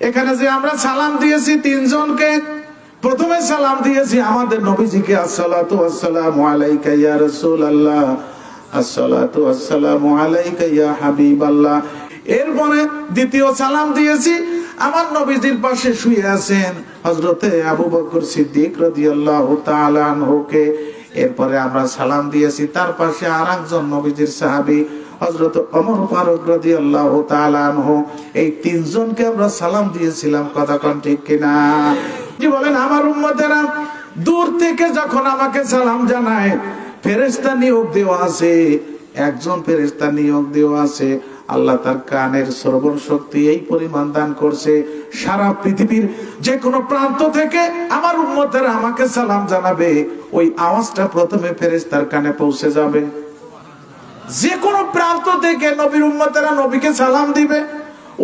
এখানে যে আমরা সালাম দিয়েছি তিনজনকে, প্রথমে সালাম দিয়েছি আমাদের নবীজিকে এরপরে দ্বিতীয় সালাম দিয়েছি, আমার নবীজির পাশে শুয়ে আছেন হযরতে আবু বকর সিদ্দিক রাদিয়াল্লাহু তাআলা এরপরে আমরা সালাম দিয়েছি, তার পাশে আরেকজন নবীজির সাহাবী হযরত ওমর ফারুক রাদিয়াল্লাহু তাআলা আনহু, এই তিনজনকে আমরা সালাম দিয়েছিলাম, কথা কোন ঠিক কিনা? জি বলেন, আমার উম্মতেরা, দূর থেকে যখন আমাকে সালাম জানায়, ফেরেশতা নিয়োগ দেওয়া আছে, একজন ফেরেশতা নিয়োগ দেওয়া আছে, আল্লাহ তার কানের শ্রবণ শক্তি এই পরিমাণ দান করছে, সারা পৃথিবীর যে কোনো প্রান্ত থেকে আমার উম্মতেরা আমাকে সালাম জানাবে, ওই আওয়াজটা প্রথমে ফেরেস্তার কানে পৌঁছে যাবে। যে কোনো প্রান্ত থেকে নবীর উম্মতেরা নবীকে সালাম দিবে।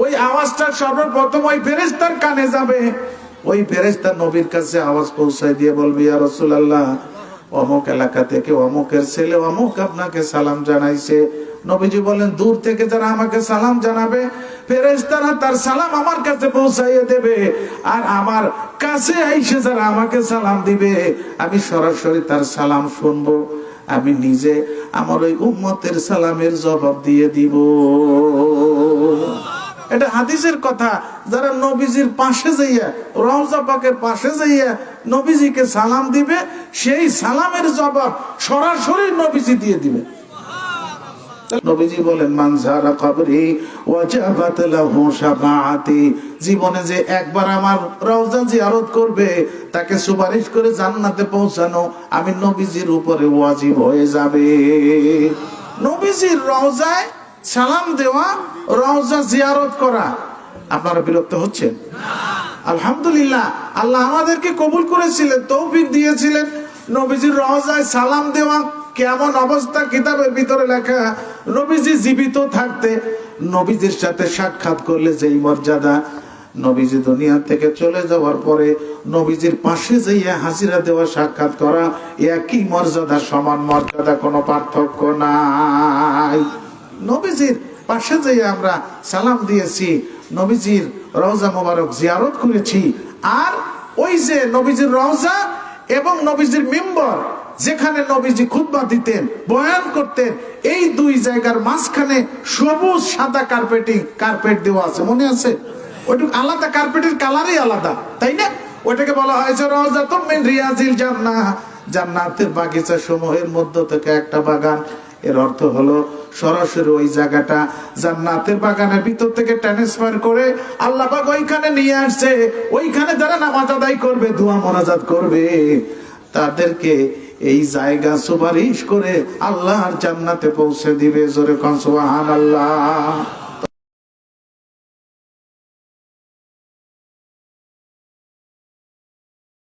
ওই আওয়াজটা সর্বপ্রথম ওই ফেরেস্তার কানে যাবে। ওই ফেরেস্তা নবীর কাছে আওয়াজ পৌঁছায় দিয়ে বলবি, ইয়া রাসূলুল্লাহ, অমুক এলাকা থেকে অমুকের ছেলে অমুক আপনাকে সালাম জানাইছে। নবীজি বলেন, দূর থেকে যারা আমাকে সালাম জানাবে ফেরেস্তারা তার সালাম আমার কাছে পৌঁছাইয়ে দেবে। আর আমার কাছে আইসে যারা আমাকে সালাম দিবে, আমি সরাসরি তার সালাম শুনব। আমি নিজে আমার ওই উম্মতের সালামের জবাব দিয়ে দিব। এটা হাদিসের কথা, যারা নবীজির পাশে যাইয়া, রওজা পাকের পাশে যাইয়া নবীজিকে সালাম দিবে, সেই সালামের জবাব সরাসরি নবীজি দিয়ে দিবে। নবীজি বলেন মানজারা কবরি ওয়াজাবাত লাহু শাফাআতি। জীবনে যে একবার আমার রওজা জিয়ারত করবে তাকে সুপারিশ করে জান্নাতে পৌঁছানো আমি নবীজির উপরে ওয়াজিব হয়ে যাবে। নবীজির রওজায় সালাম দেওয়া রওজা জিয়ারত করা আপনারা বিরক্ত হচ্ছেন? আলহামদুলিল্লাহ আল্লাহ আমাদেরকে কবুল করেছিলেন তৌফিক দিয়েছিলেন। নবীজির রওজায় সালাম দেওয়া কেমন অবস্থা কিতাবের ভিতরে লেখা নবীজি জীবিত থাকতে নবীজির সাথে সাক্ষাৎ করলে যেই মর্যাদা নবীজি দুনিয়া থেকে চলে যাওয়ার পরে নবীজির পাশে যাইয়া হাজিরা দেওয়া সাক্ষাৎ করা একই মর্যাদা, সমান মর্যাদা, কোনো পার্থক্য নাই। নবীজির পাশে যাইয়া আমরা সালাম দিয়েছি, নবীজির রওজা মোবারক জিয়ারত করেছি। আর ওই যে নবীজির রওজা এবং নবীজির মেম্বর যেখানে নবীজি খুতবা দিতেন, বয়ান করতেন, এই দুই জায়গার মাঝখানে সবুজ সাদা কার্পেটিং কার্পেট দেওয়া আছে। মনে আছে? ওইটুকু আলাদা কার্পেটের কালারই আলাদা, তাই না? ওইটাকে বলা হয়েছে মিন রিয়াজিল জান্নাহ। জান্নাতের বাগিচা সমূহের মধ্য থেকে একটা বাগান। এর অর্থ হলো সরাসরি ওই জায়গাটা, জান্নাতের বাগানের ভিতর থেকে ট্রান্সফার করে আল্লাহ পাক ওইখানে নিয়ে আসছে। ওইখানে যারা নামাজ আদায় করবে, দোয়া মোনাজাত করবে, তাদেরকে এই জায়গা সুপারিশ করে আল্লাহর জান্নাতে পৌঁছে দিবে। জোরে কন সুবহানাল্লাহ।